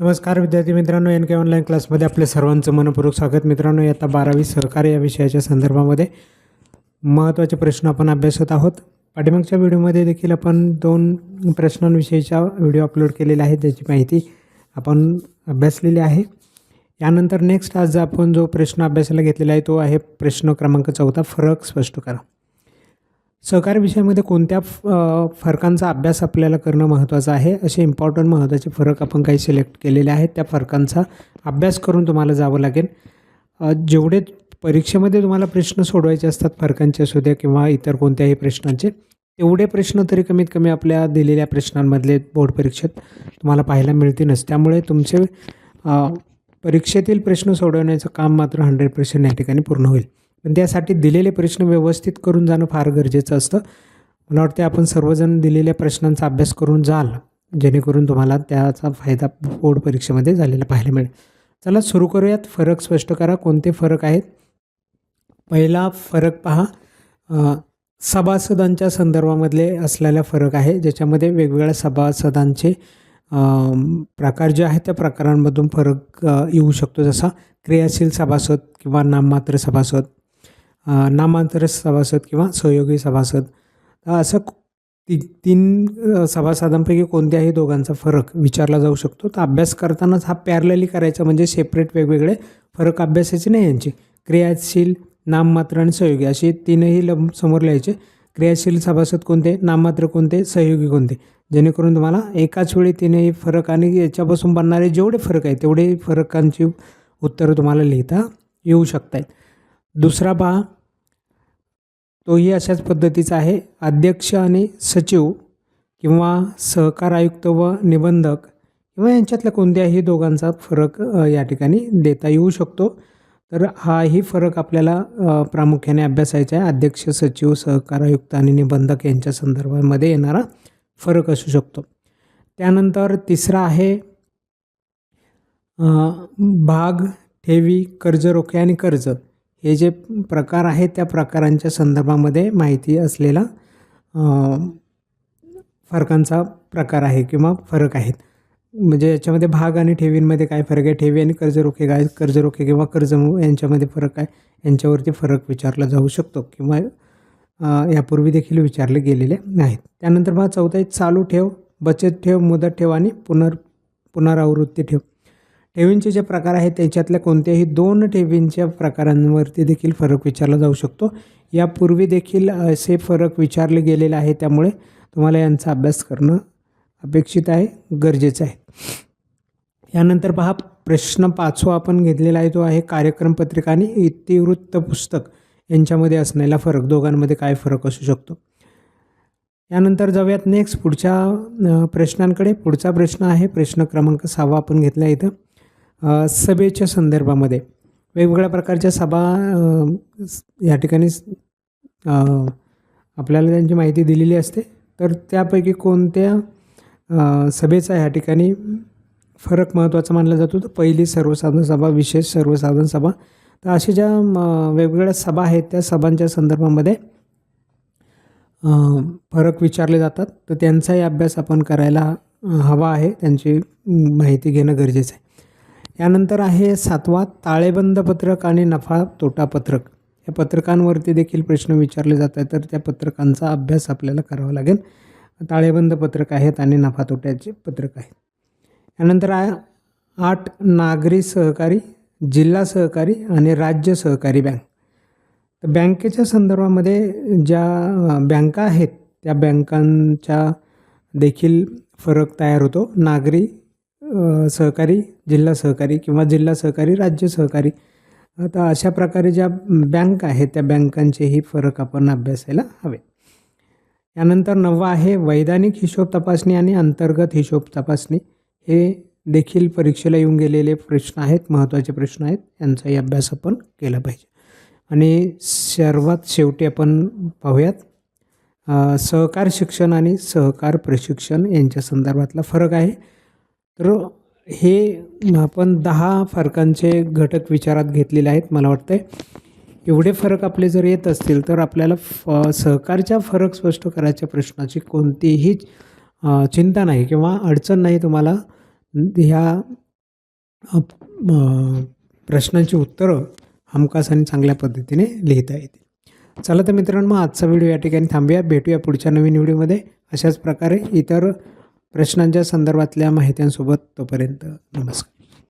नमस्कार विद्यार्थी मित्रांनो एन के ऑनलाईन क्लासमध्ये आपले सर्वांचं मनपूर्वक स्वागत. मित्रांनो आता बारावी सहकार या विषयाच्या संदर्भामध्ये महत्त्वाचे प्रश्न आपण अभ्यासत आहोत. पाठीमागच्या व्हिडिओमध्ये देखील आपण दोन प्रश्नांविषयीचा व्हिडिओ अपलोड केलेला आहे त्याची माहिती आपण अभ्यासलेली आहे. यानंतर नेक्स्ट आज आपण जो प्रश्न अभ्यासाला घेतलेला आहे तो आहे प्रश्न क्रमांक चौथा फरक स्पष्ट करा. सहकार विषयामध्ये कोणत्या फ- फरकांचा अभ्यास आपल्याला करणं महत्त्वाचं आहे असे इम्पॉर्टंट महत्त्वाचे फरक आपण काही सिलेक्ट केलेले आहेत त्या फरकांचा अभ्यास करून तुम्हाला जावं लागेल. जेवढे परीक्षेमध्ये तुम्हाला प्रश्न सोडवायचे असतात फरकांचे असू द्या किंवा इतर कोणत्याही प्रश्नांचे तेवढे प्रश्न तरी कमीत कमी आपल्या दिलेल्या प्रश्नांमधले बोर्ड परीक्षेत तुम्हाला पाहायला मिळतीलच त्यामुळे तुमचे परीक्षेतील प्रश्न सोडवण्याचं काम मात्र हंड्रेड पर्सेंट या ठिकाणी पूर्ण होईल. पण त्यासाठी दिलेले प्रश्न व्यवस्थित करून जाणं फार गरजेचं असतं. मला वाटते आपण सर्वजण दिलेल्या प्रश्नांचा अभ्यास करून जाल जेणेकरून तुम्हाला त्याचा फायदा बोर्ड परीक्षेमध्ये झालेला पाहायला मिळेल. चला सुरू करूयात. फरक स्पष्ट करा. कोणते फरक आहेत? पहिला फरक पहा. सभासदांच्या संदर्भामधले असलेला फरक आहे ज्याच्यामध्ये वेगवेगळ्या सभासदांचे प्रकार जे आहेत त्या प्रकारांमधून फरक येऊ शकतो. जसा क्रियाशील सभासद किंवा नाममात्र सभासद. नामांतर सभासद किंवा सहयोगी सभासद. असं ती तीन सभासदांपैकी कोणत्याही दोघांचा फरक विचारला जाऊ शकतो. तर अभ्यास करतानाच हा पॅरलली करायचा म्हणजे सेपरेट वेगवेगळे फरक अभ्यासाचे नाही यांचे. क्रियाशील नाममात्र आणि सहयोगी असे तीनही लंब समोर लिहायचे. क्रियाशील सभासद कोणते? नाममात्र कोणते? सहयोगी कोणते? जेणेकरून तुम्हाला एकाच वेळी तीनही फरक आणि याच्यापासून बनणारे जेवढे फरक आहेत तेवढे फरकांची उत्तरं तुम्हाला लिहिता येऊ शकत आहेत दुसरा पहा. तोही अशाच पद्धतीचा आहे. अध्यक्ष आणि सचिव किंवा सहकार आयुक्त व निबंधक किंवा यांच्यातल्या कोणत्याही दोघांचा फरक या ठिकाणी देता येऊ शकतो. तर हाही फरक आपल्याला प्रामुख्याने अभ्यासायचा आहे. अध्यक्ष सचिव सहकार आयुक्त आणि निबंधक यांच्या संदर्भामध्ये येणारा फरक असू शकतो. त्यानंतर तिसरा आहे भाग ठेवी कर्ज रोखे आणि कर्ज. हे जे प्रकार आहेत त्या प्रकारांच्या संदर्भामध्ये माहिती असलेला फरकांचा प्रकार आहे किंवा फरक आहेत. म्हणजे याच्यामध्ये भाग आणि ठेवींमध्ये काय फरक आहे? ठेवी आणि कर्ज रोखे काय? कर्जरोखे किंवा कर्ज यांच्यामध्ये फरक आहे यांच्यावरती फरक विचारला जाऊ शकतो किंवा यापूर्वी देखील विचारले गेलेले आहेत त्यानंतर मग चौथा आहे चालू ठेव बचत ठेव मुदत ठेव आणि पुनर पुनरावृत्ती ठेव. ठेवींचे जे प्रकार आहेत त्याच्यातल्या कोणत्याही दोन ठेवींच्या प्रकारांवरती देखील फरक विचारला जाऊ शकतो. यापूर्वी देखील असे फरक विचारले गेलेले आहे त्यामुळे तुम्हाला यांचा अभ्यास करणं अपेक्षित आहे गरजेचं आहे. यानंतर पहा प्रश्न पाचवा आपण घेतलेला आहे तो आहे कार्यक्रम पत्रिका आणि इतिवृत्त पुस्तक. यांच्यामध्ये असलेला फरक दोघांमध्ये काय फरक असू शकतो? यानंतर जाऊयात नेक्स्ट पुढच्या प्रश्नांकडे. पुढचा प्रश्न आहे प्रश्न क्रमांक सहावा आपण घेतला इथं. सभेच्या संदर्भामध्ये. वेगवेगळ्या प्रकारच्या सभा या ठिकाणी आपल्याला त्यांची माहिती दिलेली असते. तर त्यापैकी कोणत्या सभेचा ह्या ठिकाणी फरक महत्त्वाचा मानला जातो? तर पहिली सर्वसाधारण सभा विशेष सर्वसाधारण सभा. तर अशा ज्या म, वेगवेगळ्या सभा आहेत त्या सभांच्या संदर्भामध्ये फरक विचारले जातात. तर त्यांचाही अभ्यास आपण करायला हवा आहे. त्यांची माहिती घेणं गरजेचं आहे. यानंतर आहे सातवा ताळेबंद पत्रक आणि नफा तोटा पत्रक या पत्रकांवरती देखील प्रश्न विचारले जात आहेत तर त्या पत्रकांचा अभ्यास आपल्याला करावा लागेल. ताळेबंद पत्रक आहेत आणि नफा तोट्याचे पत्रक आहेत. यानंतर आहे आठ नागरी सहकारी जिल्हा सहकारी आणि राज्य सहकारी बँक. तर बँकेच्या संदर्भामध्ये ज्या बँका आहेत त्या बँकांच्या देखील फरक तयार होतो. नागरी सहकारी जिल्हा सहकारी किंवा जिल्हा सहकारी राज्य सहकारी. आता अशा प्रकारे ज्या बँक आहेत त्या बँकांचेही फरक आपण अभ्यासायला हवे. यानंतर नववा आहे वैधानिक हिशोब तपासणी आणि अंतर्गत हिशोब तपासणी. हे देखील परीक्षेला येऊन गेलेले प्रश्न आहेत महत्त्वाचे प्रश्न आहेत. यांचाही अभ्यास आपण केला पाहिजे. आणि सर्वात शेवटी आपण पाहूयात सहकार शिक्षण आणि सहकार प्रशिक्षण यांच्या संदर्भातला फरक आहे. तर हे आपण दहा फरकांचे घटक विचारात घेतलेले आहेत मला वाटतं एवढे फरक आपले जर येत असतील तर आपल्याला फ सहकारच्या फरक स्पष्ट करायच्या प्रश्नाची कोणतीही चिंता नाही किंवा अडचण नाही तुम्हाला. ह्या प्रश्नांची उत्तरं हमखास आणि चांगल्या पद्धतीने लिहिता येतील. चला तर मित्रांनो मग आजचा व्हिडिओ या ठिकाणी थांबूया. भेटूया पुढच्या नवीन व्हिडिओमध्ये. अशाच प्रकारे इतर प्रश्नांच्या संदर्भातल्या माहित्यांसोबत तोपर्यंत नमस्कार.